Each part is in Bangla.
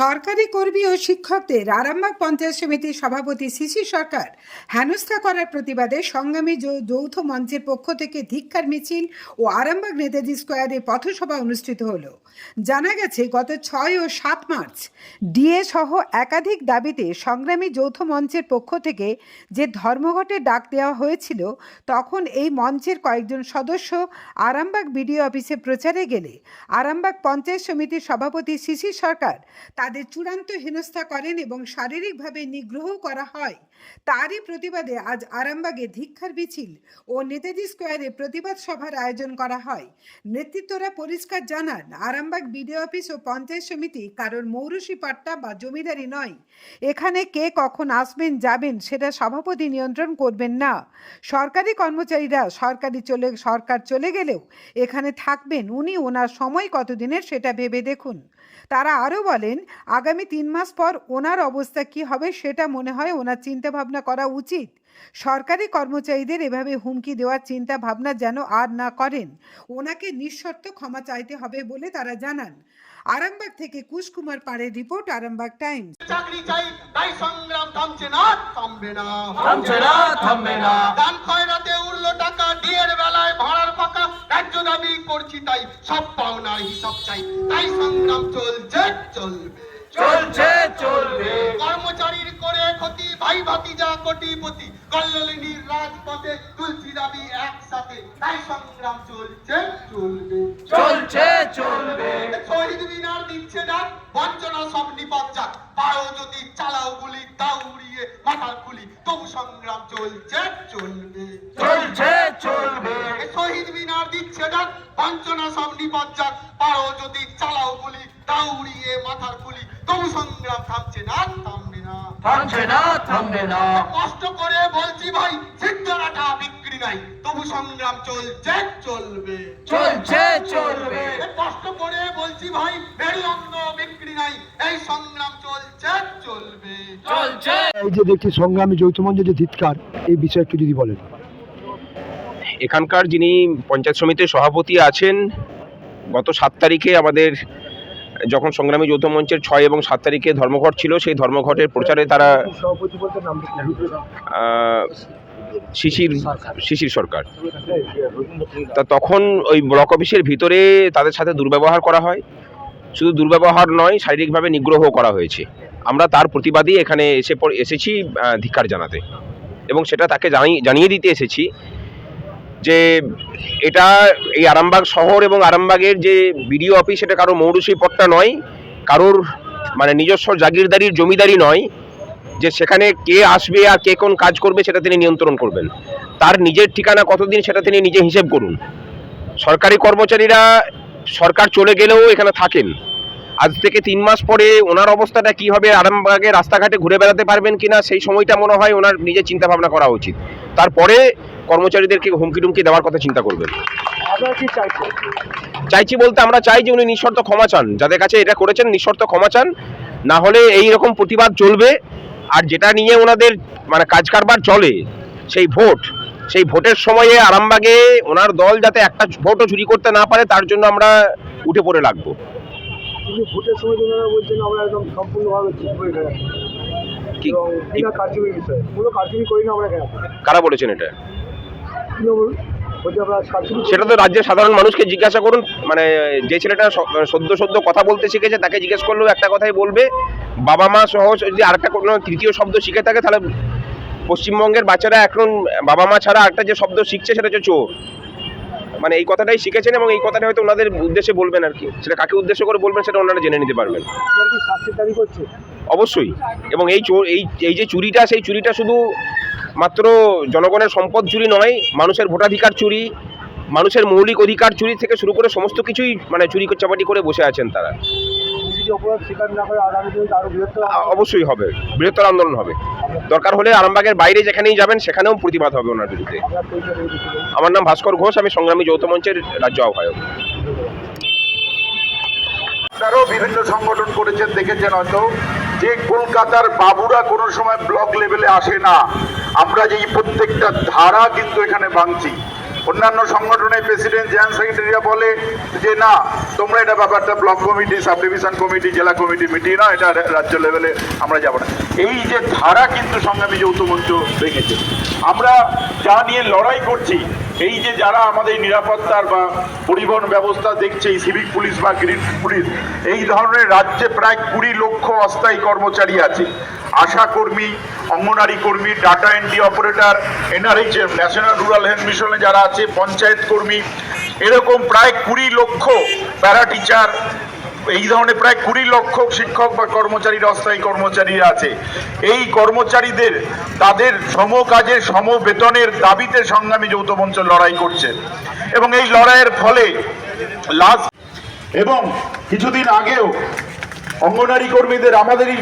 সরকারি কর্মী ও শিক্ষকদের আরামবাগ পঞ্চায়েত সমিতির সভাপতি সিসি সরকার হেনস্থা করার প্রতিবাদে সংগ্রামী যৌথ মঞ্চের পক্ষ থেকে ধিক্কার, মিছিল ও আরামবাগ নেতাজি স্কোয়ারে পথসভা অনুষ্ঠিত হল। জানা গেছে, গত ছয় ও সাত মার্চ ডিএ সহ একাধিক দাবিতে সংগ্রামী যৌথ মঞ্চের পক্ষ থেকে যে ধর্মঘটের ডাক দেওয়া হয়েছিল, তখন এই মঞ্চের কয়েকজন সদস্য আরামবাগ বিডিও অফিসে প্রচারে গেলে আরামবাগ পঞ্চায়েত সমিতির সভাপতি সিসি সরকার তাদের চূড়ান্ত হেনস্থা করেন এবং শারীরিকভাবে নিগ্রহ করা হয়। তারই প্রতিবাদে আজ আরামবাগে ধিক্ষার মিছিল ও নেতাজি স্কোয়ারে প্রতিবাদ সভার আয়োজন করা হয়। নেতৃত্বরা পরিষ্কার জানান, আরামবাগ বিডিও অফিস ও পঞ্চায়েত সমিতি কারোর মৌরসি পাট্টা বা জমিদারি নয়। এখানে কে কখন আসবেন, যাবেন সেটা সভাপতি নিয়ন্ত্রণ করবেন না। সরকারি কর্মচারীরা সরকারি চলে, সরকার চলে গেলেও এখানে থাকবেন উনি, ওনার সময় কতদিনের সেটা ভেবে দেখুন। তারা আরও বলেন, আগামী তিন মাস পর ওনার অবস্থা কি হবে সেটা মনে হয় ওনার চিন্তা ভাবনা করা উচিত। সরকারি কর্মচারীদের এভাবে হুমকি দেওয়ার চিন্তা ভাবনা যেন আর না করেন ওনাকে নিঃশর্ত ক্ষমা চাইতে হবে বলে তারা জানান। আরামবাগ থেকে কুশকুমার পাড়ের রিপোর্ট আরামবাগ টাইমস। চাকরি চাই তাই সংগ্রাম থামছে না থামবে না। থামছে না থামবে না। দান খয়রাতে উঠল টাকা ডিয়ের বেলায় ভাড়ার ফাঁকা ন্যায্য দাবি করছি তাই সব পাওনার হিসাব চাই। তাই সংগ্রাম চলছে চলবে। চলছে চলবে। কর্মচারীর করে ক্ষতি ভাই ভাতিজা কোটিপতি। কল্লোলিনীর রাজপথে তুলছি দাবি একসাথে। তাই সংগ্রাম চলছে চলবে। চলছে চলবে। শহীদ মিনার দিচ্ছে ডাক বঞ্চনা সব নিপদ যাক। পারো যদি চালাও গুলি দাও উড়িয়ে মাথার খুলি। তবু সংগ্রাম চলছে চলবে। চলছে চলবে। শহীদ মিনার দিচ্ছে ডাক বঞ্চনা সব নিপদ যাক। পারো যদি চালাও গুলি দাও উড়িয়ে মাথার খুলি। তবু সংগ্রাম থামছে না থামবে না। থামছে না থামবে না। কষ্ট করে বলছি ভাই সিদ্ধরাটা বিক্রি নাই তবু সংগ্রাম চলছে চলবে। চলছে চলবে। কষ্ট করে বলছি ভাই মেরুদণ্ড বিক্রি নাই এই সংগ্রাম চলছে চলবে। চলছে। এই যে দেখছি সংগ্রামী যৌথ যে ধিৎকার এই বিষয়ে একটু যদি বলেন। এখানকার যিনি পঞ্চায়েত সমিতির সভাপতি আছেন গত সাত তারিখে আমাদের যখন সংগ্রামী যৌথ মঞ্চের ছয় এবং সাত তারিখে ধর্মঘট ছিল সেই ধর্মঘটের প্রচারে তারা শিশির শিশির সরকার। তা তখন ওই ব্লক অফিসের ভিতরে তাদের সাথে দুর্ব্যবহার করা হয়। শুধু দুর্ব্যবহার নয় শারীরিকভাবে নিগ্রহ করা হয়েছে। আমরা তার প্রতিবাদী এখানে এসে এসেছি আহ, ধিক্কার জানাতে। এবং সেটা তাকে জানিয়ে দিতে এসেছি যে এটা এই আরামবাগ শহর এবং আরামবাগের যে বিডিও অফিস এটা কারও মৌরুষি পট্টা নয়, কারোর মানে নিজস্ব জাগিরদারির জমিদারি নয়, যে সেখানে কে আসবে আর কে কোন কাজ করবে সেটা তিনি নিয়ন্ত্রণ করবেন। তার নিজের ঠিকানা কতদিন সেটা তিনি নিজে হিসেব করুন। সরকারি কর্মচারীরা সরকার চলে গেলেও এখানে থাকেন। আজ থেকে তিন মাস পরে ওনার অবস্থাটা কি হবে আরামবাগে রাস্তাঘাটে ঘুরে বেড়াতে পারবেন কিনা সেই সময়টা মনে হয় ওনার নিজের চিন্তা ভাবনা করা উচিত। তারপরে কর্মচারীদেরকে হুমকি টুমকি দেওয়ার কথা চিন্তা করবেন। চাইছি বলতে আমরা চাই যে উনি নিঃশর্ত ক্ষমা চান। যাদের কাছে এটা করেছেন নিঃশর্ত ক্ষমা চান। না হলে এই রকম প্রতিবাদ চলবে। আর যেটা নিয়ে ওনাদের মানে কাজ কারবার চলে সেই ভোট সেই ভোটের সময়ে আরামবাগে ওনার দল যাতে একটা ভোটও চুরি করতে না পারে তার জন্য আমরা উঠে পড়ে লাগবো। কিন্তু ভোটের সময় তো ওনারা বলছেন আমরা একদম সম্পূর্ণভাবে ঠিক করে কি এবং বিনা কার্যকরী বিষয়। কোনো কার্যকরী করি না আমরা কেন? কারা বলেছেন এটা? তৃণমূল বলছে আমরা সেটা তো রাজ্যের সাধারণ মানুষকে জিজ্ঞাসা করুন। মানে যে ছেলেটা সদ্য সদ্য কথা বলতে শিখেছে তাকে জিজ্ঞেস করলেও একটা কথাই বলবে। বাবা মা সহ যদি আরেকটা কোনো তৃতীয় শব্দ শিখে থাকে তাহলে পশ্চিমবঙ্গের বাচ্চারা এখন বাবা মা ছাড়া একটা যে শব্দ শিখছে সেটা হচ্ছে চোর। মানে এই কথাটাই শিখেছেন এবং এই কথাটা হয়তো ওনাদের উদ্দেশ্যে বলবেন আর কি। সেটা কাকে উদ্দেশ্য করে বলবেন সেটা ওনারা জেনে নিতে পারবেন। অবশ্যই। এবং এই চোর এই এই যে চুরিটা সেই চুরিটা শুধু মাত্র জনগণের সম্পদ চুরি নয় মানুষের ভোটাধিকার চুরি মানুষের মৌলিক অধিকার চুরি থেকে শুরু করে সমস্ত কিছুই মানে চুরি চাপাটি করে বসে আছেন তারা। অপরাধ স্বীকার না করে আগামী দিনে আরও বৃহত্তর অবশ্যই হবে বৃহত্তর আন্দোলন হবে। দরকার হলে আরামবাগের বাইরে যেখানেই যাবেন সেখানেও প্রতিবাদ হবে ওনার বিরুদ্ধে। আমরা নাম ভাস্কর ঘোষ আমি সংগ্রামী যৌথ মঞ্চের রাজ্য আহ্বায়ক। আপনারাও বিভিন্ন সংগঠন করেছেন দেখেছেন হয়তো যে কলকাতার বাবুরা কোনো সময় ব্লক লেভেলে আসে না। আমরা যে প্রত্যেকটা ধারা কিন্তু এখানে ভাঙছি। অন্যান্য সংগঠনের প্রেসিডেন্ট জেনারেল সেক্রেটারিরা বলে যে, না, তোমরা এটা ব্যাপারটা block committee subdivision committee জেলা কমিটি মিটিয়ে না এটা রাজ্য লেভেলে আমরা যাব না। এই যে ধারা কিন্তু সংগ্রামী যৌথ মঞ্চ রেখেছে। আমরা যা নিয়ে লড়াই করছি এই যে যারা আমাদের নিরাপত্তার বা পরিবহন ব্যবস্থা দেখছে, এই সিভিক পুলিশ বা গ্রিন পুলিশ এই ধরনের রাজ্যে প্রায় কুড়ি লক্ষ অস্থায়ী কর্মচারী আছে। আশা কর্মী, অঙ্গনারী কর্মী data entry operator NRH national rural health মিশনে যারা আছে, পঞ্চায়েত কর্মী, এরকম প্রায় কুড়ি লক্ষ প্যারা টিচার এই ধরনের প্রায় কুড়ি লক্ষ শিক্ষক বা কর্মচারীর, অস্থায়ী কর্মচারী আছে। এই কর্মচারীদের, তাদের সম কাজের সম বেতনের দাবিতে সংগ্রামী যৌথ মঞ্চ লড়াই করছে। এবং এই লড়াইয়ের ফলে লাস্ট এবং কিছুদিন আগেও অঙ্গনারী কর্মীদের, আমাদেরই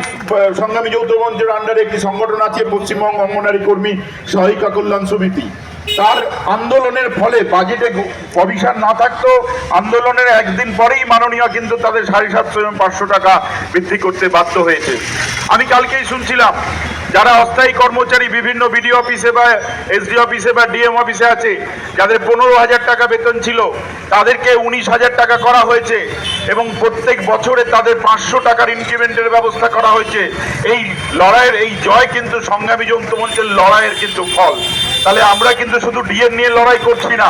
সংগ্রামী যৌথ মঞ্চের আন্ডারে একটি সংগঠন আছে, পশ্চিমবঙ্গ অঙ্গনারী কর্মী সহায়িকা কল্যাণ সমিতি। তার আন্দোলনের ফলে বাজেটে প্রভিশন না থাকতো, আন্দোলনের একদিন পরেই মাননীয় কিন্তু তাদের সাড়ে সাতশো এবং পাঁচশো টাকা বৃদ্ধি করতে বাধ্য হয়েছে। আমি কালকেই শুনছিলাম, যারা অস্থায়ী কর্মচারী বিভিন্ন বিডিও অফিসে বা এসডি অফিসে বা ডিএম অফিসে আছে, যাদের পনেরো হাজার টাকা বেতন ছিল, তাদেরকে উনিশ হাজার টাকা করা হয়েছে এবং প্রত্যেক বছরে তাদের পাঁচশো টাকার ইনক্রিমেন্টের ব্যবস্থা করা হয়েছে। এই লড়াইয়ের, এই জয় কিন্তু সংগ্রামী যৌথ মঞ্চের লড়াইয়ের কিন্তু ফল। তাহলে আমরা কিন্তু শুধু ডিএন নিয়ে লড়াই করছি না।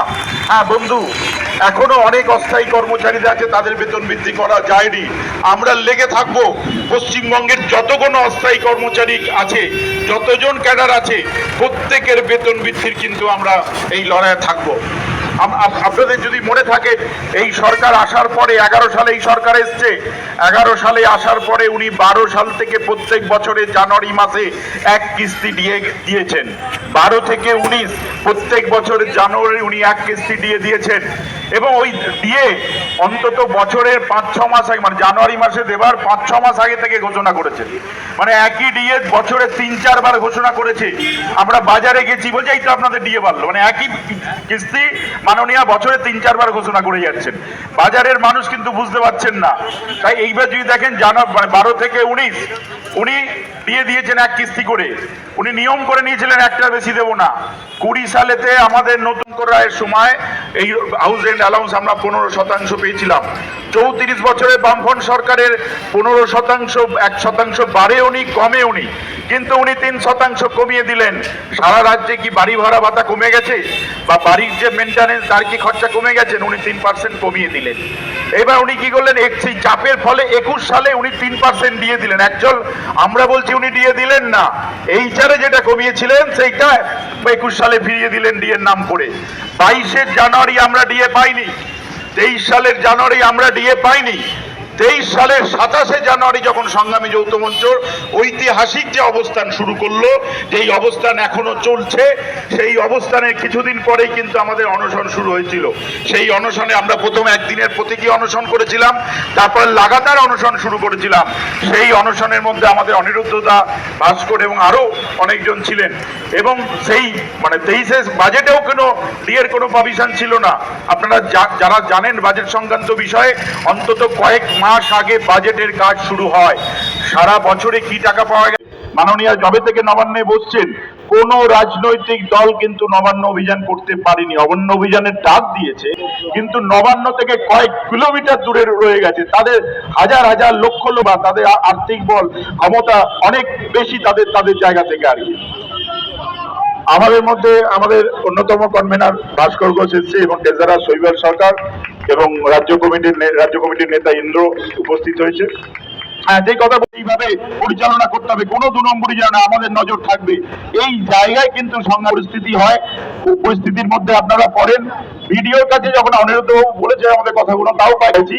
হ্যাঁ বন্ধু, এখনও অনেক অস্থায়ী কর্মচারীরা আছে, তাদের বেতন বৃদ্ধি করা যায়নি। আমরা লেগে থাকব। পশ্চিমবঙ্গের যত কোনো অস্থায়ী কর্মচারী আছে, যতজন ক্যাডার আছে, প্রত্যেকের বেতন বৃদ্ধির কিন্তু আমরা এই লড়াইয়ে থাকব। আপনাদের যদি মনে থাকে, এই সরকার আসার পরে, এগারো সালে এই সরকার এসছে। এগারো সালে আসার পরে উনি বারো সাল থেকে প্রত্যেক বছরে জানুয়ারি মাসে এক কিস্তি দিয়ে দিয়েছেন। বারো থেকে উনিশ, প্রত্যেক বছর জানুয়ারি উনি এক কিস্তি দিয়ে দিয়েছেন। এবং ওই দিয়ে অন্তত বছরের পাঁচ, ছ মাস আগে মানে জানুয়ারি মাসে দেবার পাঁচ, ছ মাস আগে থেকে ঘোষণা করেছে। মানে একই ডিএ বছরে তিন চারবার ঘোষণা করেছে। আমরা বাজারে গেছি বলছি, এই তো আপনাদের ডিএ বাড়লো। মানে একই কিস্তি মাননীয় বছরে তিন চারবার ঘোষণা করে যাচ্ছেন। বাজারের মানুষ কিন্তু বুঝতে পারছেন না। তাই এইবার যদি দেখেন জানুয়ারি মানে বারো থেকে উনিশ, উনি দিয়ে দিয়েছেন এক কিস্তি করে। উনি নিয়ম করে নিয়েছিলেন, একটা বেশি দেবো না। কুড়ি সালেতে আমাদের নতুন করার সময় এই হাউস রেন্ট অ্যালাউন্স আমরা পনেরো শতাংশ পেয়েছিলাম। চৌত্রিশ বছরে বামফ্রন্ট সরকারের পনেরো শতাংশ, এক শতাংশ বাড়ে উনি কমে উনি কিন্তু উনি তিন শতাংশ কমিয়ে দিলেন। সারা রাজ্যে কি বাড়ি ভাড়া ভাতা কমে গেছে? বা বাড়ির যে মেনটেন্যান্স তার কি খরচা কমে গেছেন উনি তিন পার্সেন্ট কমিয়ে দিলেন। এবার উনি কি করলেন? সেই চাপের ফলে একুশ সালে উনি তিন পার্সেন্ট দিয়ে দিলেন। একচল আমরা বলছি উনি দিয়ে দিলেন না। এই চারে যেটা কমিয়েছিলেন, সেইটা একুশ সালে ফিরিয়ে দিলেন ডিএর নাম করে। বাইশে জানুয়ারি আমরা ডিএ পাইনি। তেইশ সালের জানুয়ারি আমরা ডিএ পাইনি। তেইশ সালের সাতাশে জানুয়ারি যখন সংগ্রামী যৌথ মঞ্চ ঐতিহাসিক যে অবস্থান শুরু করল, যেই অবস্থান এখনও চলছে, সেই অবস্থানের কিছুদিন পরেই কিন্তু আমাদের অনশন শুরু হয়েছিল। সেই অনশনে আমরা প্রথম একদিনের প্রতীকী অনশন করেছিলাম, তারপর লাগাতার অনশন শুরু করেছিলাম। সেই অনশনের মধ্যে আমাদের অনিরুদ্ধতা ভাস্কর এবং আরও অনেকজন ছিলেন। এবং সেই মানে তেইশে বাজেটেও কোনো ডিএর কোনো প্রভিশন ছিল না। আপনারা যারা জানেন বাজেট সংক্রান্ত বিষয়ে, অন্তত কয়েক মাস আগে বাজেটের কাজ শুরু হয়। সারা বছরে কি টাকা পাওয়া গেছে? মাননীয় জবে থেকে নবান্নে বসছেন, কোন রাজনৈতিক দল কিন্তু নবান্ন অভিযান করতে পারেনি। অবন্য অভিযানের ডাক দিয়েছে, কিন্তু নবান্ন থেকে কয়েক কিলোমিটার দূরে রয়ে গেছে। তাদের হাজার হাজার লক্ষ লোক তাদের আর্থিক বল, ক্ষমতা অনেক বেশি তাদের তাদের জায়গা থেকে আর আমাদের মধ্যে আমাদের অন্যতম কনভেনার ভাস্কর ঘোষ এসছে এবং ট্রেজারার শৈবাল সরকার এবং রাজ্য কমিটির রাজ্য কমিটির নেতা ইন্দ্র উপস্থিত হয়েছে। হ্যাঁ যে কথা এইভাবে পরিচালনা করতে হবে। কোনো দু নম্বরই যেন আমাদের নজর থাকবে। এই জায়গায় কিন্তু সংজ্ঞা পরিস্থিতি হয়। পরিস্থিতির মধ্যে আপনারা পড়েন। ভিডিওর কাছে যখন অনিরুদ্ধ বলেছে আমাদের কথাগুলো, তাও পাইছি।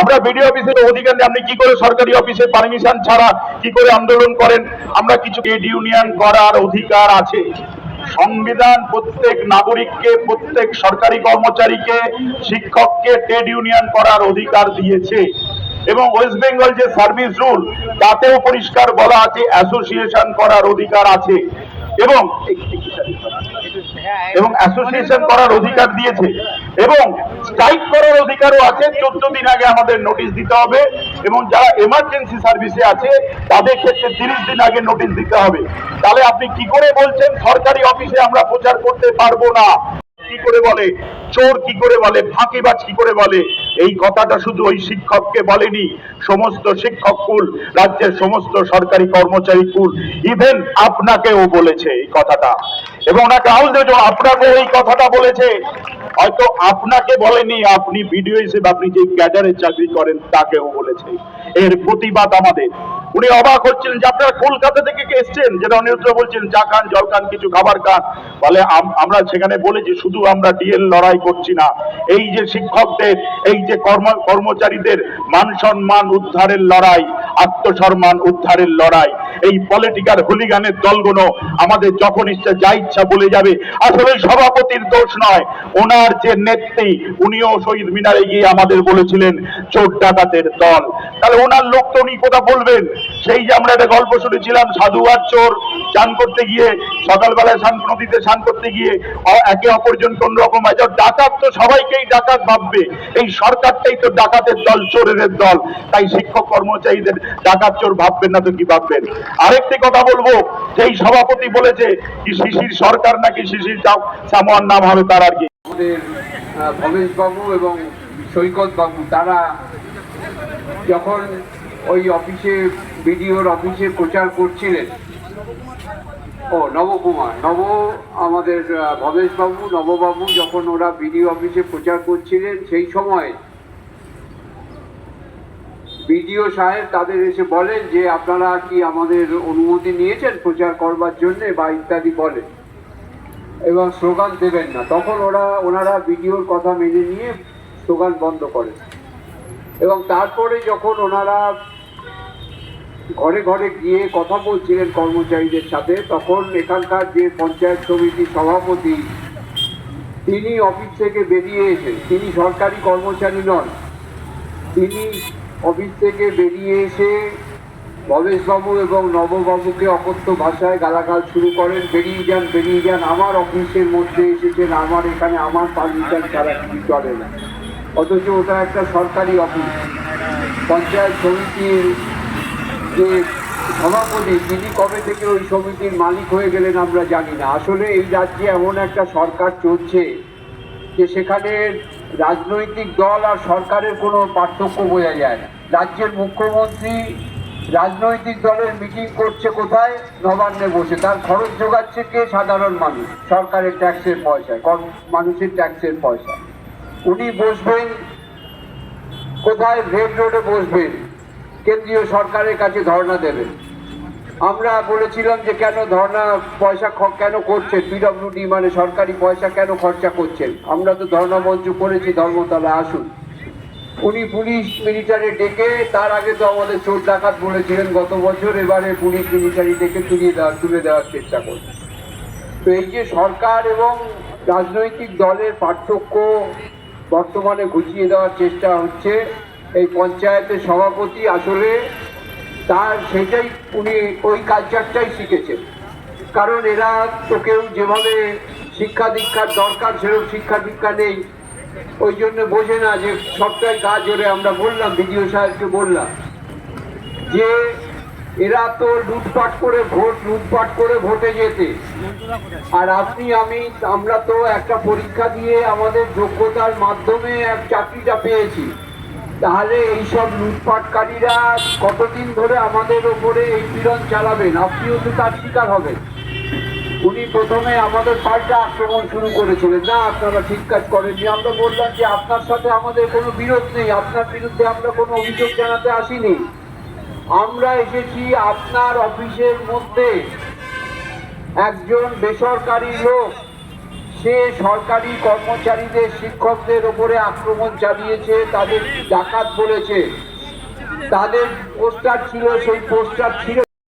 আমরা বিডিও অফিসের অধিকার নেই, আপনি কি করে সরকারি অফিসে পারমিশন ছাড়া কি করে আন্দোলন করেন? আমরা কিছু ট্রেড ইউনিয়ন করার অধিকার আছে। সংবিধান প্রত্যেক নাগরিককে প্রত্যেক সরকারি কর্মচারীকে শিক্ষককে ট্রেড ইউনিয়ন করার অধিকার দিয়েছে। এবং ওয়েস্ট বেঙ্গল যে সার্ভিস রুল তাতেও পরিষ্কার বলা আছে অ্যাসোসিয়েশন করার অধিকার আছে। এবং এবং অ্যাসোসিয়েশন করার অধিকার দিয়েছে। এবং স্ট্রাইক করার অধিকারও আছে। চোদ্দ দিন আগে আমাদের নোটিশ দিতে হবে। এবং যারা এমার্জেন্সি সার্ভিসে আছে তাদের ক্ষেত্রে তিরিশ দিন আগে নোটিশ দিতে হবে। তাহলে আপনি কি করে বলছেন? সরকারি অফিসে আমরা প্রচার করতে পারব না। কি করে বলে? চোর কি করে বলে, ফাঁকিবাজ কি করে বলে? এই কথাটা শুধু ওই শিক্ষককে বলেনি, সমস্ত শিক্ষক কুল, রাজ্যের সমস্ত সরকারি কর্মচারী কুল ইভেন আপনাকেও বলেছে এই কথাটা। এবং ওনাকে আউল আপনাকেও এই কথাটা বলেছে। হয়তো আপনাকে বলেনি, আপনি ভিডিও হিসেবে আপনি যে ক্যাডারে চাকরি করেন, তাকেও বলেছে। এর প্রতিবাদ আমাদের। উনি অবাক হচ্ছিলেন যে আপনারা কলকাতা থেকে এসছেন? যেটা অনিরুদ্ধ বলছেন চা খান, জল খান, কিছু খাবার খান। বলে আমরা সেখানে বলেছি, শুধু আমরা ডিএল লড়াই করছি না। এই যে শিক্ষকদের, এই যে কর্ম কর্মচারীদের মান সম্মান উদ্ধারের লড়াই, আত্মসম্মান উদ্ধারের লড়াই, এই পলিটিক্যাল হুলিগানের দলগুলো আমাদের যখন ইচ্ছা, যা ইচ্ছা বলে যাবে। আসলে সভাপতির দোষ নয়। ওনার যে নেত্রী, উনিও শহীদ মিনারে গিয়ে আমাদের বলেছিলেন, চোর ডাকাতের দল। তাহলে ওনার লোক তো উনি কোথা বলবেন? সেই যে আমরা একটা গল্প শুনেছিলাম, সাধু আর চোর চান করতে গিয়ে সকালবেলায় শান নদীতে স্নান করতে গিয়ে একে অপরজন কোন রকম আছে ডাকাত তো সবাইকেই ডাকাত ভাববে। এই সরকারটাই তো ডাকাতের দল, চোরের দল। তাই শিক্ষক কর্মচারীদের ডাকাত চোর ভাববেন না তো কি ভাববেন? আরেকটি কথা বলব, যেই সভাপতি বলেছে কি শিশির সরকার নাকি শিশির সামোয়ার নাম হবে তার আর কি। আমাদের বাবু এবং বাবু তারা যখন ওই অফিসে, বিডিওর অফিসে প্রচার করছিলেন, ও, নবকুমার, নব আমাদের ভবেশ বাবু নববাবু যখন ওরা বিডিও অফিসে প্রচার করছিলেন, সেই সময় বিডিও সাহেব তাদের এসে বলেন যে, আপনারা কি আমাদের অনুমতি নিয়েছেন প্রচার করবার জন্য বা ইত্যাদি বলেন। এবং স্লোগান দেবেন না। তখন ওরা, ওনারা ভিডিওর কথা মেনে নিয়ে স্লোগান বন্ধ করেন এবং তারপরে যখন ওনারা ঘরে ঘরে গিয়ে কথা বলছিলেন কর্মচারীদের সাথে, তখন এখানকার যে পঞ্চায়েত সমিতির সভাপতি, তিনি অফিস থেকে বেরিয়ে এসে, তিনি সরকারি কর্মচারী নন, তিনি অফিস থেকে বেরিয়ে এসে ভবেশবাবু এবং নববাবুকে অকথ্য ভাষায় গালাগাল শুরু করেন। বেরিয়ে যান বেরিয়ে যান। আমার অফিসের মধ্যে এসেছেন। আমার এখানে আমার পারমিশন ছাড়া কিছু চলে না। অথচ ওটা একটা সরকারি অফিস। পঞ্চায়েত সমিতির যে সভাপতি, তিনি কবে থেকে ওই সমিতির মালিক হয়ে গেলেন আমরা জানি না। আসলে এই রাজ্যে এমন একটা সরকার চলছে যে সেখানে রাজনৈতিক দল আর সরকারের কোনো পার্থক্য বোঝা যায় না। রাজ্যের মুখ্যমন্ত্রী রাজনৈতিক দলের মিটিং করছে কোথায়? নবান্নে বসে। তার খরচ যোগাচ্ছে কে? সাধারণ মানুষ। সরকারের ট্যাক্সের পয়সায় মানুষের ট্যাক্সের পয়সা উনি বসবেন কোথায়? রেড রোডে বসবেন। কেন্দ্রীয় সরকারের কাছে ধর্ণা দেবেন। আমরা বলেছিলাম যে কেন ধর্ণা পয়সা কেন করছেন পিডব্লিউডি মানে সরকারি পয়সা কেন খরচা করছেন? আমরা তো ধর্ণা মঞ্চ করেছি ধর্মতলা আসুন। উনি পুলিশ মিলিটারি ডেকে, তার আগে তো আমাদের চোর ডাকাত বলেছিলেন গত বছর, এবারে পুলিশ মিলিটারি ডেকে তুলিয়ে দেওয়ার, তুলে দেওয়ার চেষ্টা করছে। তো এই যে সরকার এবং রাজনৈতিক দলের পার্থক্য বর্তমানে ঘুচিয়ে দেওয়ার চেষ্টা হচ্ছে, এই পঞ্চায়েতের সভাপতি আসলে তার সেটাই উনি ওই কালচারটাই শিখেছেন। কারণ এরা তো কেউ যেভাবে শিক্ষা দীক্ষার দরকার, সেরকম শিক্ষা দীক্ষা নেই। ওই জন্য বোঝে না যে সবটাই গা জোরে আমরা বললাম, বিডিও সাহেবকে বললাম। যে এরা তো লুটপাট করে ভোট, লুটপাট করে ভোটে যেতে। আর আপনি, আমি, আমরা তো একটা পরীক্ষা দিয়ে আমাদের যোগ্যতার মাধ্যমে এক চাকরিটা পেয়েছি। তাহলে এইসব লুটপাটকারীরা কতদিন ধরে আমাদের ওপরে এই পীড়ন চালাবেন? আপনিও তো তার শিকার হবেন। উনি প্রথমে আমাদের পাল্টা আক্রমণ শুরু করেছিলেন। না, আপনারা ঠিক কাজ করেননি। আমরা বললাম যে, আপনার সাথে আমাদের কোনো বিরোধ নেই। আপনার বিরুদ্ধে আমরা কোনো অভিযোগ জানাতে আসিনি। আমরা এসেছি আপনার অফিসের মধ্যে। একজন বেসরকারি লোক, সে সরকারি কর্মচারীদের, শিক্ষকদের ওপরে আক্রমণ চালিয়েছে, তাদের ডাকাত বলেছে। তাদের পোস্টার ছিল, সেই পোস্টার ছিল